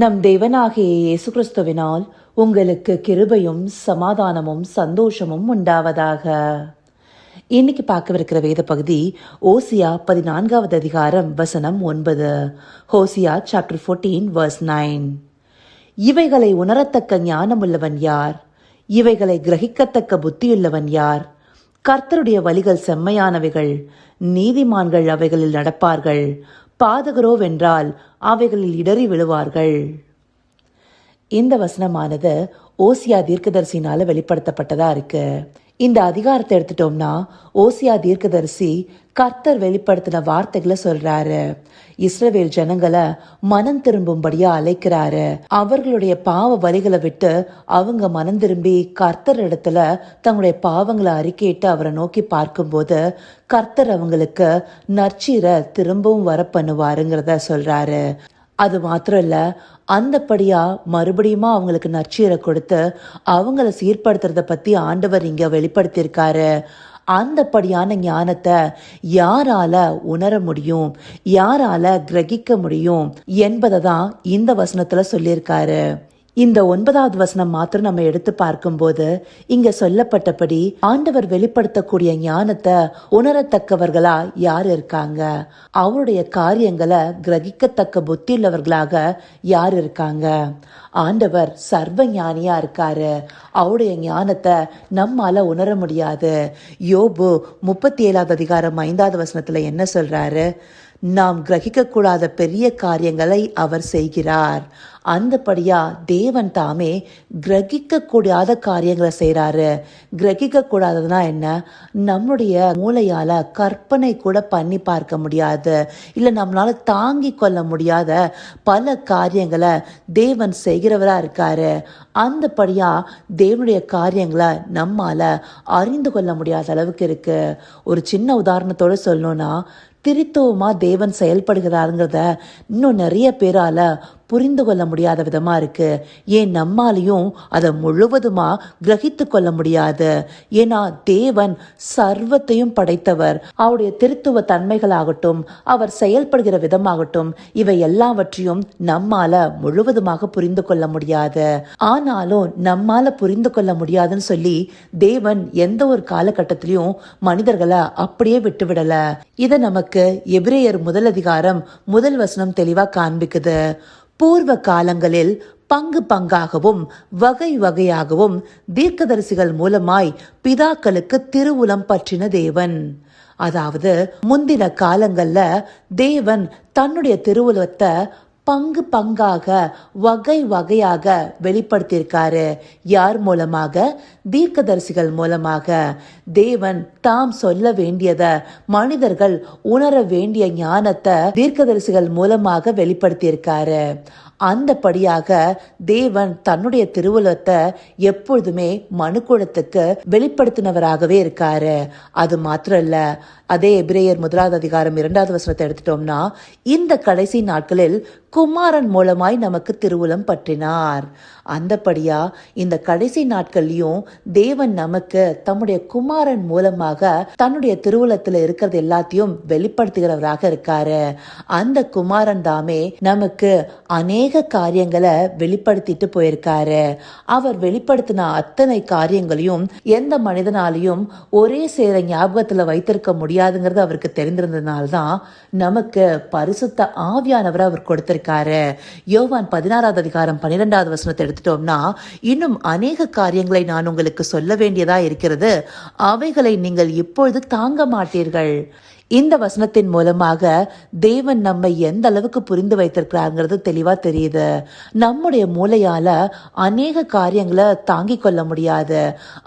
நம் தேவனாகிய இயேசு கிறிஸ்துவினால் உங்களுக்கு கிருபையும் சமாதானமும் சந்தோஷமும் உண்டாவதாக. இன்னைக்கு பார்க்கவிருக்கிற வேத பகுதி ஓசியா பதினான்காவது அதிகாரம் வசனம் ஒன்பது. Hosea chapter fourteen verse nine இவைகளை உணரத்தக்க ஞானமுள்ளவன் யார்? இவைகளை கிரகிக்கத்தக்க புத்தியுள்ளவன் யார்? கர்த்தருடைய வழிகள் செம்மையானவைகள் நீதிமான்கள் அவைகளில் நடப்பார்கள். பாதகரோ வென்றால் அவைகளில் இடறி விழுவார்கள். இந்த வசனமானது ஓசியா தீர்க்கதரிசினால வெளிப்படுத்தப்பட்டதா இருக்கு. இந்த அதிகாரத்தை எடுத்துட்டோம்னா ஓசியா தீர்க்கதரிசி கர்த்தர் வெளிப்படுத்தின வார்த்தைகளை சொல்றாரு. இஸ்ரவேல் ஜனங்களை மனம் திரும்பும்படியா அழைக்கிறாரு. அவர்களுடைய பாவ வரிகளை விட்டு அவங்க மனம் திரும்பி கர்த்தர் இடத்துல தங்களுடைய பாவங்களை அறிக்கையிட்டு அவரை நோக்கி பார்க்கும்போது கர்த்தர் அவங்களுக்கு நற்சீரை திரும்பவும் வர பண்ணுவாருங்கிறத சொல்றாரு. அது மாத்திரம் இல்லை அந்தப்படியாக மறுபடியுமா அவங்களுக்கு நற்சீரை கொடுத்து அவங்கள சீர்படுத்துறத பற்றி ஆண்டவர் இங்கே வெளிப்படுத்தியிருக்காரு. அந்தப்படியான ஞானத்தை யாரால உணர முடியும் யாரால கிரகிக்க முடியும் என்பதை தான் இந்த வசனத்தில் சொல்லியிருக்காரு. இந்த ஒன்பதாவது வசனம் மாத்திரம் நம்ம எடுத்து பார்க்கும்போது இங்க சொல்லப்பட்டபடி ஆண்டவர் வெளிப்படுத்தக்கூடிய ஞானத்தை உணரத்தக்கவர்களா யார் இருக்காங்க? அவருடைய காரியங்களை கிரகிக்கத்தக்க புத்தியுள்ளவர்களாக யார் இருக்காங்க? ஆண்டவர் சர்வ ஞானியா இருக்காரு. அவருடைய ஞானத்தை நம்மால உணர முடியாது. யோபு முப்பத்தி ஏழாவது அதிகாரம் ஐந்தாவது வசனத்துல என்ன சொல்றாரு? நாம் கிரகிக்கக்கூடாத பெரிய காரியங்களை அவர் செய்கிறார். அந்தபடியா தேவன் தாமே கிரகிக்கக்கூடாத காரியங்களை செய்கிறாரு கிரகிக்கக்கூடாததுனா என்ன? நம்முடைய மூளையால் கற்பனை கூட பண்ணி பார்க்க முடியாது. இல்லை நம்மளால் தாங்கி கொள்ள முடியாத பல காரியங்களை தேவன் செய்கிறவராக இருக்காரு. அந்தபடியா தேவனுடைய காரியங்களை நம்மால் அறிந்து கொள்ள முடியாத அளவுக்கு இருக்குது ஒரு சின்ன உதாரணத்தோடு சொல்லணும்னா திருத்தவமாக தேவன் செயல்படுகிறாருங்கிறத இன்னும் நிறைய பேரால புரிந்து கொள்ள முடியாத விதமாக இருக்கு. ஏன் நம்மாலையும் அதை முழுவதுமா கிரகித்து கொள்ள முடியாது? ஏன்னா தேவன் சர்வத்தையும் படைத்தவர். அவருடைய திருத்துவ தன்மைகளாகட்டும் அவர் செயல்படுகிற விதமாகட்டும் இவை எல்லாவற்றையும் நம்மால முழுவதுமாக புரிந்து கொள்ள முடியாது. ஆனாலும் நம்மால புரிந்து கொள்ள முடியாதுன்னு சொல்லி தேவன் எந்த ஒரு காலகட்டத்திலையும் மனிதர்களை அப்படியே விட்டுவிடல. இதை நமக்கு எபிரேயர் முதல் அதிகாரம் முதல் வசனம் தெளிவா காண்பிக்குது. பூர்வ காலங்களில் பங்கு பங்காகவும் வகை வகையாகவும் தீர்க்கதரிசிகள் மூலமாய் பிதாக்களுக்கு திருவுலம் பற்றின தேவன். அதாவது முந்தின காலங்கள்ல தேவன் தன்னுடைய திருவுலத்தை பங்கு பங்காக வகை வகையாக வெளிப்படுத்தியிருக்காரு. யார் மூலமாக? தீர்க்கதரிசிகள் மூலமாக. தேவன் தாம் சொல்ல வேண்டியத மனிதர்கள் உணர வேண்டிய ஞானத்தை தீர்க்கதரிசிகள் மூலமாக வெளிப்படுத்தியிருக்காரு. அந்தபடியாக தேவன் தன்னுடைய திருவுலத்தை எப்பொழுதுமே மனுக்குளத்துக்கு வெளிப்படுத்தினவராகவே இருக்காரு. அது மாத்திரம் இல்ல அதே எபிரேயர் முதலாவது அதிகாரம் இரண்டாவது வசனத்தை எடுத்துட்டோம்னா இந்த கடைசி நாட்களில் குமாரன் மூலமாய் நமக்கு திருவுளம் பற்றினார். அந்தபடியா இந்த கடைசி நாட்கள்லயும் தேவன் நமக்கு தம்முடைய குமாரன் மூலமாக தன்னுடைய திருவுலத்துல இருக்கிறது எல்லாத்தையும் வெளிப்படுத்துகிறவராக இருக்காரு. அந்த குமாரன் தாமே நமக்கு அநேக காரியங்களை வெளிப்படுத்திட்டு போயிருக்காரு. அவர் வெளிப்படுத்தின அத்தனை காரியங்களையும் எந்த மனிதனாலையும் ஒரே சேர ஞாபகத்துல வைத்திருக்க முடியாதுங்கிறது அவருக்கு தெரிந்திருந்ததுனால்தான் நமக்கு பரிசுத்த ஆவியானவரை அவர் கொடுத்திருக்காரு. யோவான் பதினாறாவது அதிகாரம் பன்னிரெண்டாவது வசனத்தை எடுத்துட்டோம்னா இன்னும் அநேக காரியங்களை நான் உங்களுக்கு சொல்ல வேண்டியதா இருக்கிறது. அவைகளை நீங்கள் இப்பொழுது தாங்க மாட்டீர்கள். இந்த வசனத்தின் மூலமாக தேவன் நம்மை எந்த அளவுக்கு புரிந்து வைத்திருக்கிறாங்கிறது தெளிவா தெரியுது. நம்முடைய மூளையால அநேக காரியங்களை தாங்கிக் கொள்ள முடியாது.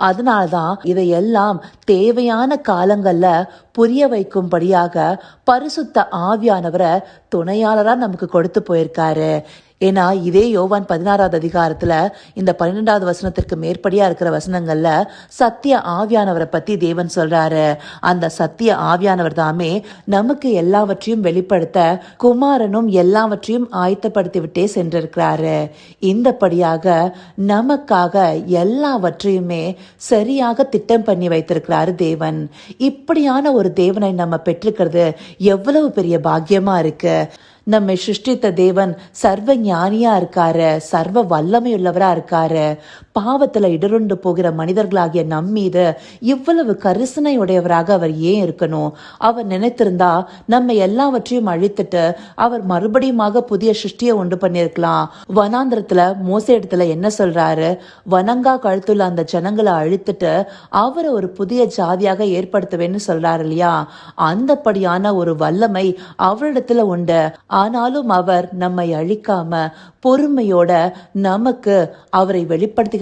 அதனால்தான் இதையெல்லாம் தேவையான காலங்கள்ல புரிய வைக்கும்படியாக பரிசுத்த ஆவியானவரை துணையாளரா நமக்கு கொடுத்து போயிருக்காரு. ஏன்னா இதே யோவான் பதினாறாவது அதிகாரத்துல இந்த பன்னிரெண்டாவது வசனத்திற்கு மேற்படியா இருக்கிற வசனங்கள்ல சத்திய ஆவியானவரை பத்தி தேவன் சொல்றாரு. அந்த சத்திய ஆவியானவர் தாமே நமக்கு எல்லாவற்றையும் வெளிப்படுத்த குமாரனும் எல்லாவற்றையும் ஆயத்தப்படுத்தி விட்டே சென்றிருக்கிறாரு. இந்தபடியாக நமக்காக எல்லாவற்றையுமே சரியாக திட்டம் பண்ணி வைத்திருக்கிறாரு தேவன். இப்படியான ஒரு தேவனை நம்ம பெற்றிருக்கிறது எவ்வளவு பெரிய பாக்கியமா இருக்கு. நம்மை சிருஷ்டித்த தேவன் சர்வ ஞானியா இருக்காரு சர்வ வல்லமையுள்ளவரா இருக்காரு. பாவத்துல இடருண்டு போகிற மனிதர்களாகிய நம் மீது இவ்வளவு கரிசனையுடையவராக அவர் ஏன் இருக்கணும்? அவர் நினைத்திருந்தா நம்ம எல்லாவற்றையும் அழித்துட்டு அவர் மறுபடியுமாக புதிய சிருஷ்டியை உண்டு பண்ணியிருக்கலாம். வனாந்திரத்துல மோச இடத்துல என்ன சொல்றாரு? வனங்கா கழுத்துள்ள அந்த ஜனங்களை அழித்துட்டு அவரை ஒரு புதிய ஜாதியாக ஏற்படுத்துவேன்னு சொல்றாரு இல்லையா? அந்தப்படியான ஒரு வல்லமை அவரிடத்துல உண்டு. ஆனாலும் அவர் நம்மை அழிக்காம பொறுமையோட நமக்கு அவரை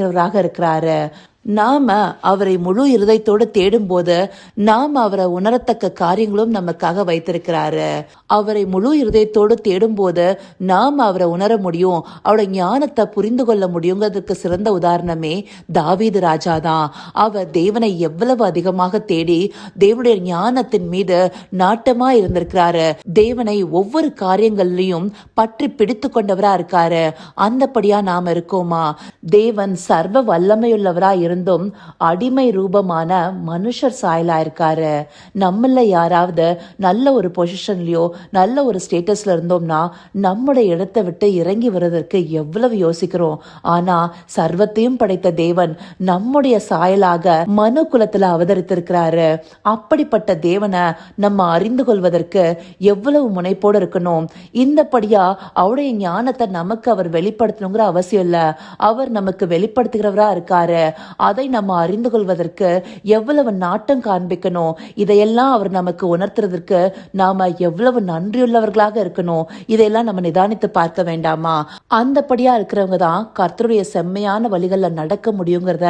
வெளிப்படுத்துகிறவராக இருக்கிறாரு. நாம அவரை முழு இருதயத்தோடு தேடும்போது நாம் அவரை உணரத்தக்க காரியங்களும் நமக்காக வைத்திருக்கிறாரு. அவரை முழு இருதயத்தோடு தேடும்போது நாம் அவரை உணர முடியும். அவரோட ஞானத்தை புரிந்து கொள்ள முடியுங்கிறதுக்கு சிறந்த உதாரணமே தாவீது ராஜா தான். அவர் தேவனை எவ்வளவு அதிகமாக தேடி தேவனுடைய ஞானத்தின் மீது நாட்டமா இருந்திருக்கிறாரு. தேவனை ஒவ்வொரு காரியங்கள்லயும் பற்றி பிடித்து கொண்டவரா இருக்காரு. அந்தபடியா நாம இருக்கோமா? தேவன் சர்வ வல்லமையுள்ளவரா இருந்தும் அடிமை ரூபமான மனுஷர் சாயலா இருக்காரு நம்மள யாராவது நல்ல ஒரு பொசிஷன்லயோ நல்ல ஒரு ஸ்டேட்டஸ்ல இருந்தோம்னா நம்முடைய இடத்தை விட்டு இறங்கி வர்றதற்கு எவ்வளவு யோசிக்கிறோம். ஆனா சர்வத்தையும் படைத்த தேவன் நம்முடைய சாயலாக மனு குலத்துல அவதரித்திருக்கிறாரு. அப்படிப்பட்ட தேவனை நம்ம அறிந்து கொள்வதற்கு எவ்வளவு முனைப்போடு இருக்கணும். இந்தபடியா அவருடைய ஞானத்தை நமக்கு அவர் வெளிப்படுத்தணுங்கிற அவசியம் இல்ல. அவர் நமக்கு வெளிப்படுத்துகிறவரா இருக்காரு. அதை நம்ம அறிந்து கொள்வதற்கு எவ்வளவு நாட்டம் காண்பிக்கணும்? இதையெல்லாம் அவர் நமக்கு உணர்த்துறதற்கு நாம எவ்வளவு நன்றியுள்ளவர்களாக இருக்கணும்? இதையெல்லாம் நம்ம நிதானித்து பார்க்க வேண்டாமா? அந்தபடியா இருக்கிறவங்க தான் கர்த்தருடைய செம்மையான வழிகளில் நடக்க முடியுங்கிறத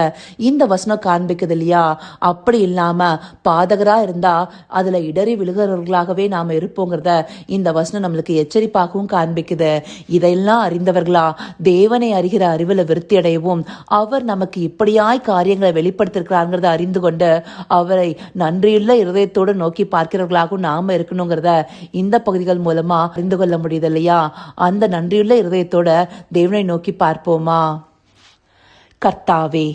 இந்த வசனம் காண்பிக்குது இல்லையா? அப்படி இல்லாம பாதகரா இருந்தா அதுல இடறி விழுகிறவர்களாகவே நாம இருப்போங்கிறத இந்த வசனம் நம்மளுக்கு எச்சரிப்பாகவும் காண்பிக்குது. இதையெல்லாம் அறிந்தவர்களா தேவனை அறிகிற அறிவுல விருத்தி அடையவும் அவர் நமக்கு இப்படியாய் காரியங்களை வெளிப்படுத்திருக்கிறாங்கிறத அறிந்து கொண்டு அவரை நன்றியுள்ள இருதயத்தோடு நோக்கி பார்க்கிறவர்களாகவும் நாம இருக்கணுங்கிறத இந்த பகுதிகள் மூலமா அறிந்து கொள்ள முடியுது இல்லையா? அந்த நன்றியுள்ள இருதயத்தோட தேவனை நோக்கி பார்ப்போமா? கர்த்தாவே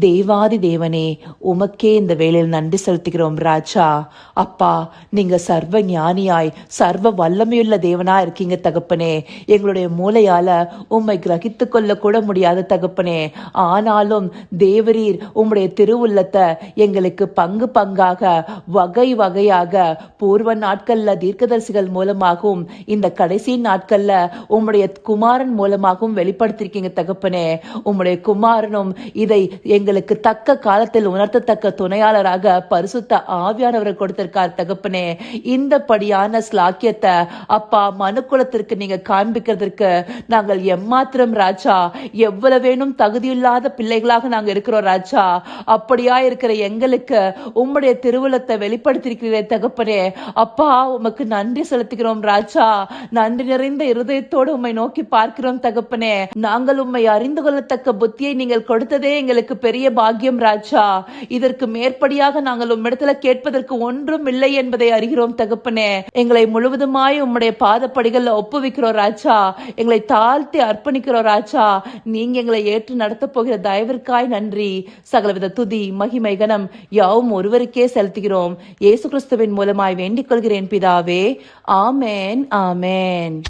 தேவாதி தேவனே உமக்கே இந்த வேலையில் நன்றி செலுத்துகிறோம் ராஜா. அப்பா நீங்க சர்வ ஞானியாய் சர்வ வல்லமையுள்ள தேவனா இருக்கீங்க தகப்பனே. எங்களுடைய மூளையால உம்மை கிரகித்து கொள்ள கூட முடியாத தகப்பனே. ஆனாலும் தேவரீர் உம்முடைய திருவுள்ளத்தை எங்களுக்கு பங்கு பங்காக வகை வகையாக பூர்வ நாட்கள்ல தீர்க்கதரிசிகள் மூலமாகவும் இந்த கடைசி நாட்கள்ல உம்முடைய குமாரன் மூலமாகவும் வெளிப்படுத்திருக்கீங்க தகப்பனே. உம்முடைய குமாரனும் இதை எங்களுக்கு தக்க காலத்தில் உணர்த்தத்தக்க துணையாளராக பரிசுத்த ஆவியானவரை கொடுத்திருக்கார் தகப்பனே. இந்த படியான ஸ்லாக்கியத்தை அப்பா மனுக்குலத்திற்கு நீங்க காண்பிக்கிறதுக்கு நாங்கள் எம்மாத்திரம் ராஜா. எவ்வளவேனும் தகுதியில்லாத பிள்ளைகளாக நாங்க இருக்கிறோம் ராஜா. அப்படியா இருக்கிற எங்களுக்கு உம்முடைய திருவுலத்தை வெளிப்படுத்திருக்கிறீரே தகப்பனே. அப்பா உமக்கு நன்றி செலுத்துகிறோம் ராஜா. நன்றி நிறைந்த இருதயத்தோடு உம்மை நோக்கி பார்க்கிறோம் தகப்பனே. நாங்கள் உம்மை அறிந்து கொள்ளத்தக்க புத்தியை நீங்கள் கொடுத்ததே எங்களுக்கு பெரிய பெரிய பாக்கியம் ராஜா. இதற்கு மேற்படியாக நாங்கள் உம்மிடத்துல கேட்பதற்கு ஒன்றும் இல்லை என்பதை அறிகிறோம் தகப்பனே. எங்களை முழுவதுமாய் உம்முடைய பாதப்படிகள்ல ஒப்புவிக்கிறோம் ராஜா. எங்களை தாழ்த்தி அர்ப்பணிக்கிறோம் ராஜா. நீங்க எங்களை ஏற்று நடத்த போகிற தயவிற்காய் நன்றி. சகலவித துதி மகிமை கனம் யாவும் ஒருவருக்கே செலுத்துகிறோம். இயேசு கிறிஸ்துவின் மூலமாய் வேண்டிக் கொள்கிறேன் பிதாவே. ஆமேன் ஆமேன்.